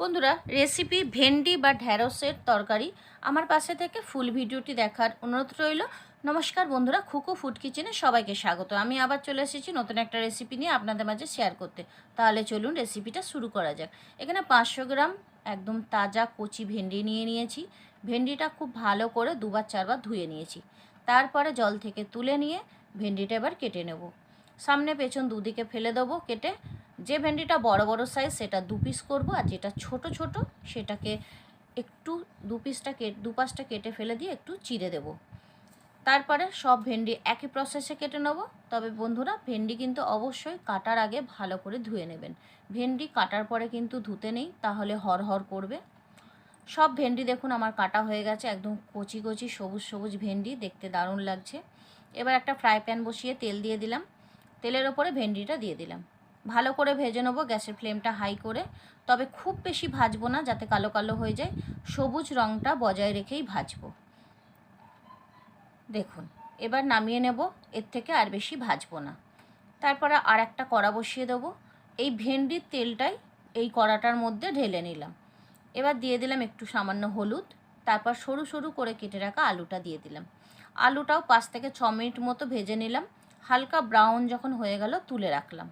বন্ধুরা রেসিপি ভেন্ডি বা ঢ্যাঁড়সের তরকারি আমার পাশে থেকে ফুল ভিডিওটি দেখার অনুরোধ রইল। নমস্কার বন্ধুরা, খুকু ফুড কিচেনে সবাইকে স্বাগত। আমি আবার চলে এসেছি নতুন একটা রেসিপি নিয়ে আপনাদের মাঝে শেয়ার করতে। তাহলে চলুন রেসিপিটা শুরু করা যাক। এখানে পাঁচশো গ্রাম একদম তাজা কচি ভেন্ডি নিয়ে নিয়েছি। ভেন্ডিটা খুব ভালো করে দুবার চারবার ধুয়ে নিয়েছি। তারপরে জল থেকে তুলে নিয়ে ভেন্ডিটা এবার কেটে নেব। সামনে পেছন দুদিকে ফেলে দেবো কেটে। যে ভেন্ডিটা বড় বড় সাইজ সেটা দু পিস করব আর যেটা ছোট ছোট সেটাকে একটু দু পিসটা কেটে দু পাশটা কেটে ফেলে দিয়ে একটু চিড়ে দেবো। তারপরে সব ভেন্ডি একই প্রসেসে কেটে নেব। তবে বন্ধুরা, ভেন্ডি কিন্তু অবশ্যই কাটার আগে ভালো করে ধুয়ে নেবেন। ভেন্ডি কাটার পরে কিন্তু ধুতে নেই, তাহলে হর হর করবে। সব ভেন্ডি দেখুন আমার কাটা হয়ে গেছে, একদম কচি কচি সবুজ সবুজ ভেন্ডি, দেখতে দারুণ লাগছে। এবার একটা ফ্রাই প্যান বসিয়ে তেল দিয়ে দিলাম। তেলের ওপরে ভেন্ডিটা দিয়ে দিলাম। ভালো করে ভেজে নেব, গ্যাসের ফ্লেমটা হাই করে। তবে খুব বেশি ভাজবো না, যাতে কালো কালো হয়ে যায়। সবুজ রঙটা বজায় রেখেই ভাজবো। দেখুন, এবার নামিয়ে নেব, এর থেকে আর বেশি ভাজবো না। তারপরে আর একটা কড়া বসিয়ে দেবো। এই ভেন্ডির তেলটাই এই কড়াটার মধ্যে ঢেলে নিলাম। এবার দিয়ে দিলাম একটু সামান্য হলুদ। তারপর সরু সরু করে কেটে রাখা আলুটা দিয়ে দিলাম। আলুটাও পাঁচ থেকে ছ মিনিট মতো ভেজে নিলাম। হালকা ব্রাউন যখন হয়ে গেল, তুলে রাখলাম।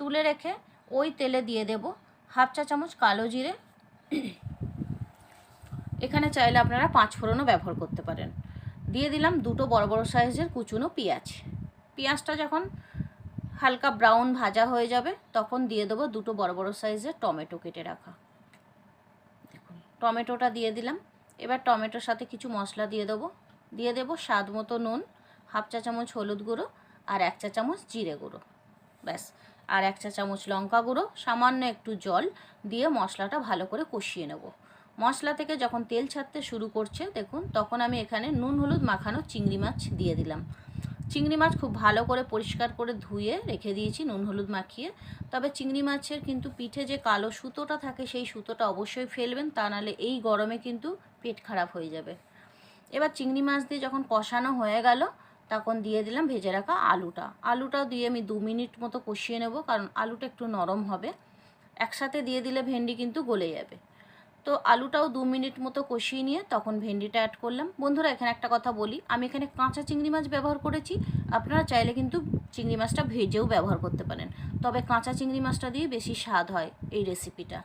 তুলে রেখে ওই তেলে দিয়ে দেব হাফ চা চামচ কালো জিরে। এখানে চাইলে আপনারা পাঁচ ফোড়নও ব্যবহার করতে পারেন। দিয়ে দিলাম দুটো বড় বড় সাইজের কুচুনো পেঁয়াজ। পেঁয়াজটা যখন হালকা ব্রাউন ভাজা হয়ে যাবে, তখন দিয়ে দেবো দুটো বড় বড় সাইজের টমেটো কেটে রাখা। টমেটোটা দিয়ে দিলাম। এবার টমেটোর সাথে কিছু মশলা দিয়ে দেবো। দিয়ে দেবো স্বাদ মতো নুন, হাফ চা চামচ হলুদ গুঁড়ো আর এক চা চামচ জিরে গুঁড়ো। ব্যাস আর এক চা চামচ লঙ্কা গুঁড়ো, সামান্য একটু জল দিয়ে মশলাটা ভালো করে কষিয়ে নেব। মশলা থেকে যখন তেল ছাড়তে শুরু করছে, দেখুন, তখন আমি এখানে নুন, হলুদ মাখানো চিংড়ি মাছ দিয়ে দিলাম। চিংড়ি মাছ খুব ভালো করে পরিষ্কার করে ধুয়ে রেখে দিয়েছি, নুন, হলুদ মাখিয়ে। তবে চিংড়ি মাছের কিন্তু পিঠে যে কালো সুতোটা থাকে, সেই সুতোটা অবশ্যই ফেলবেন, তা নাহলে এই গরমে কিন্তু পেট খারাপ হয়ে যাবে। এবার চিংড়ি মাছ দিয়ে যখন কষানো হয়ে গেল তখন দিয়ে দিলাম, ভেজে রাখা আলুটা। আলুটাও দিয়ে আমি দু মিনিট মতো কষিয়ে নেব, কারণ আলুটা একটু নরম হবে। একসাথে দিয়ে দিলে ভেন্ডি কিন্তু গলে যাবে। তো আলুটাও দু মিনিট মতো কষিয়ে নিয়ে তখন ভেন্ডিটা অ্যাড করলাম। বন্ধুরা, এখানে একটা কথা বলি, আমি এখানে কাঁচা চিংড়ি মাছ ব্যবহার করেছি। আপনারা চাইলে কিন্তু চিংড়ি মাছটা ভেজেও ব্যবহার করতে পারেন। তবে কাঁচা চিংড়ি মাছটা দিয়ে বেশি স্বাদ হয় এই রেসিপিটা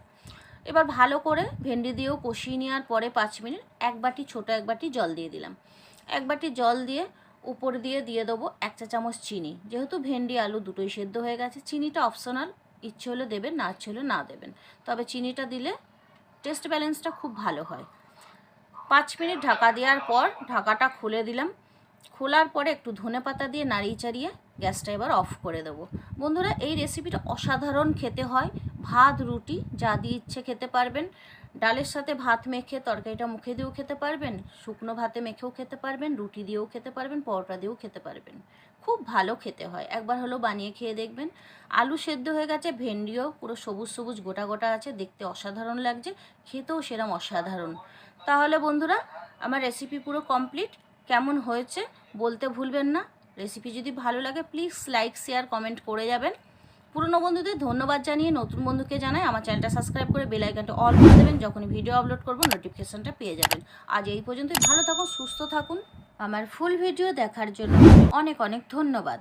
এবার ভালো করে ভেন্ডি দিয়েও কষিয়ে নেওয়ার পরে পাঁচ মিনিট, এক বাটি, ছোটো এক বাটি জল দিয়ে দিলাম। এক বাটি জল দিয়ে উপর দিয়ে দিয়ে দেবো এক চা চামচ চিনি। যেহেতু ভেন্ডি, আলু দুটোই সেদ্ধ হয়ে গেছে, চিনিটা অপশনাল ইচ্ছে হলে দেবেন, না ইচ্ছে হলে না দেবেন। তবে চিনিটা দিলে টেস্ট ব্যালেন্সটা খুব ভালো হয়। পাঁচ মিনিট ঢাকা দেওয়ার পর ঢাকাটা খুলে দিলাম। খোলার পরে একটু ধনে পাতা দিয়ে নাড়িয়ে চাড়িয়ে গ্যাসটা এবার অফ করে দেবো। বন্ধুরা, এই রেসিপিটা অসাধারণ খেতে হয়। ভাত, রুটি, যা দিয়ে ইচ্ছে খেতে পারবেন। ডালের সাথে ভাত মেখে তরকারিটা মুখে দিয়েও খেতে পারবেন, শুকনো ভাতে মেখেও খেতে পারবেন, রুটি দিয়েও খেতে পারবেন, পরোটা দিয়েও খেতে পারবেন। খুব ভালো খেতে হয়। একবার হলো বানিয়ে খেয়ে দেখবেন। আলু সেদ্ধ হয়ে গেছে, ভেন্ডিও পুরো সবুজ সবুজ গোটা গোটা আছে, দেখতে অসাধারণ লাগছে, খেতেও সেরম অসাধারণ। তাহলে বন্ধুরা, আমার রেসিপি পুরো কমপ্লিট কেমন হয়েছে বলতে ভুলবেন না। রেসিপি যদি ভালো লাগে প্লিজ লাইক শেয়ার কমেন্ট করে যাবেন। পুরনো বন্ধুদের ধন্যবাদ জানিয়ে নতুন বন্ধুকে জানাই আমার চ্যানেলটা সাবস্ক্রাইব করে বেল আইকনটা অল করে দেবেন। যখনই ভিডিও আপলোড করব নোটিফিকেশনটা পেয়ে যাবেন। আজ এই পর্যন্তই। ভালো থাকুন, সুস্থ থাকুন। আমার ফুল ভিডিও দেখার জন্য অনেক অনেক ধন্যবাদ।